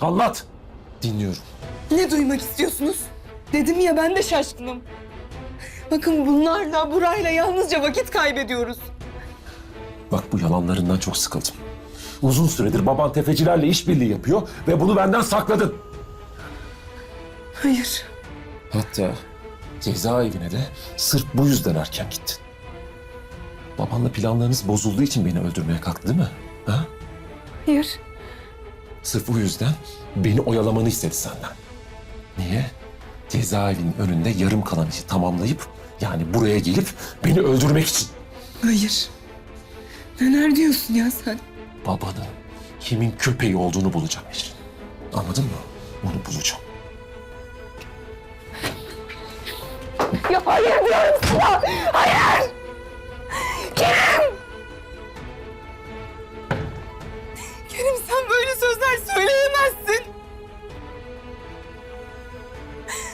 Anlat. Dinliyorum. Ne duymak istiyorsunuz? Dedim ya ben de şaşkınım. Bakın bunlarla, burayla yalnızca vakit kaybediyoruz. Bak bu yalanlarından çok sıkıldım. Uzun süredir baban tefecilerle işbirliği yapıyor ve bunu benden sakladın. Hayır. Hatta cezaevine de sırf bu yüzden erken gittin. Babanla planlarınız bozulduğu için beni öldürmeye kalktı değil mi? Ha? Hayır. Sırf bu yüzden beni oyalamanı istedi senden. Niye? Cezaevinin önünde yarım kalan işi tamamlayıp yani buraya gelip beni öldürmek için. Hayır. Neler diyorsun ya sen? Babanın kimin köpeği olduğunu bulacağım Ecrin. Anladın mı? Onu bulacağım. Ya hayır diyorum sana! Hayır! Kerim! Sözler söyleyemezsin.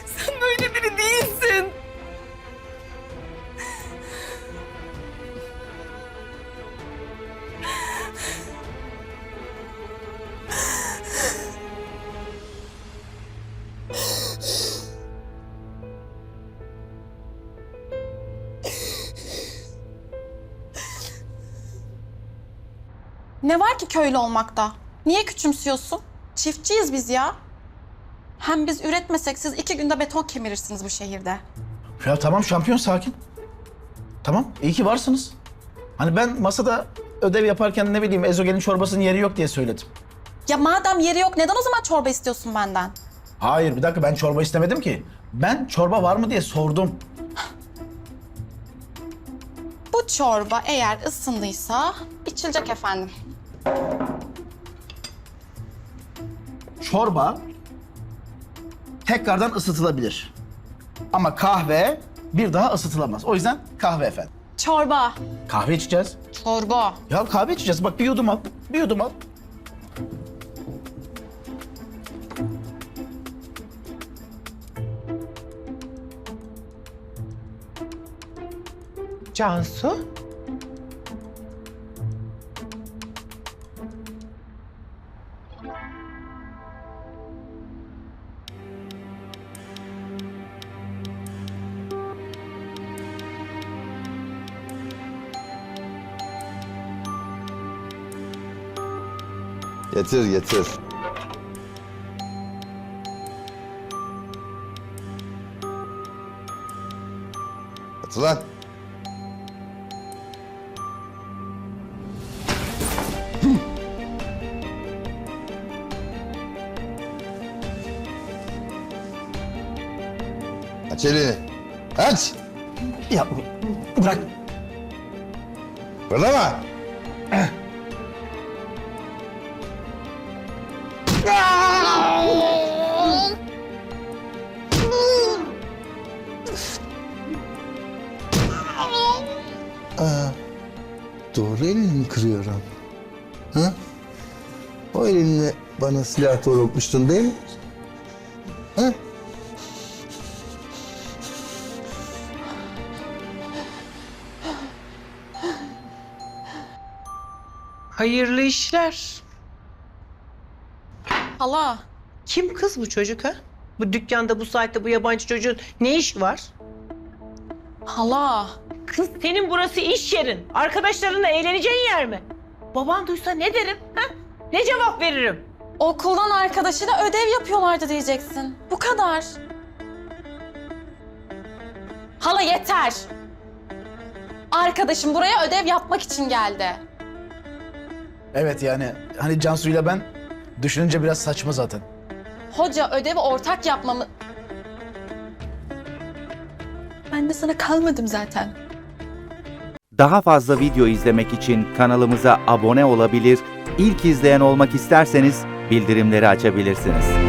Sen böyle biri değilsin. Ne var ki köylü olmakta? Niye küçümsüyorsun? Çiftçiyiz biz ya. Hem biz üretmesek siz iki günde beton kemirirsiniz bu şehirde. Ya tamam şampiyon sakin. Tamam iyi ki varsınız. Hani ben masada ödev yaparken ne bileyim ezogelin çorbasının yeri yok diye söyledim. Ya madem yeri yok neden o zaman çorba istiyorsun benden? Hayır bir dakika ben çorba istemedim ki. Ben çorba var mı diye sordum. Bu çorba eğer ısındıysa içilecek efendim. Çorba tekrardan ısıtılabilir. Ama kahve bir daha ısıtılamaz. O yüzden kahve efendim. Çorba. Kahve içeceğiz. Çorba. Ya kahve içeceğiz. Bak bir yudum al. Bir yudum al. Cansu? Getir getir. Atı lan. Aç elini. Aç. Ya bırak. Fırlama. Aa, doğru elini mi kırıyorum? Ha? O elinle bana silah doğrultmuştun değil mi? Ha? Hayırlı işler. Hala. Kim kız bu çocuk ha? Bu dükkanda bu saatte bu yabancı çocuğun ne iş var? Hala. Kız senin burası iş yerin. Arkadaşlarınla eğleneceğin yer mi? Baban duysa ne derim? Ha? Ne cevap veririm? Okuldan arkadaşıyla ödev yapıyorlardı diyeceksin. Bu kadar. Hala yeter. Arkadaşım buraya ödev yapmak için geldi. Evet yani hani Cansu'yla ben düşününce biraz saçma zaten. Hoca ödevi ortak yapmamı... Ben de sana kalmadım zaten. Daha fazla video izlemek için kanalımıza abone olabilir, ilk izleyen olmak isterseniz bildirimleri açabilirsiniz.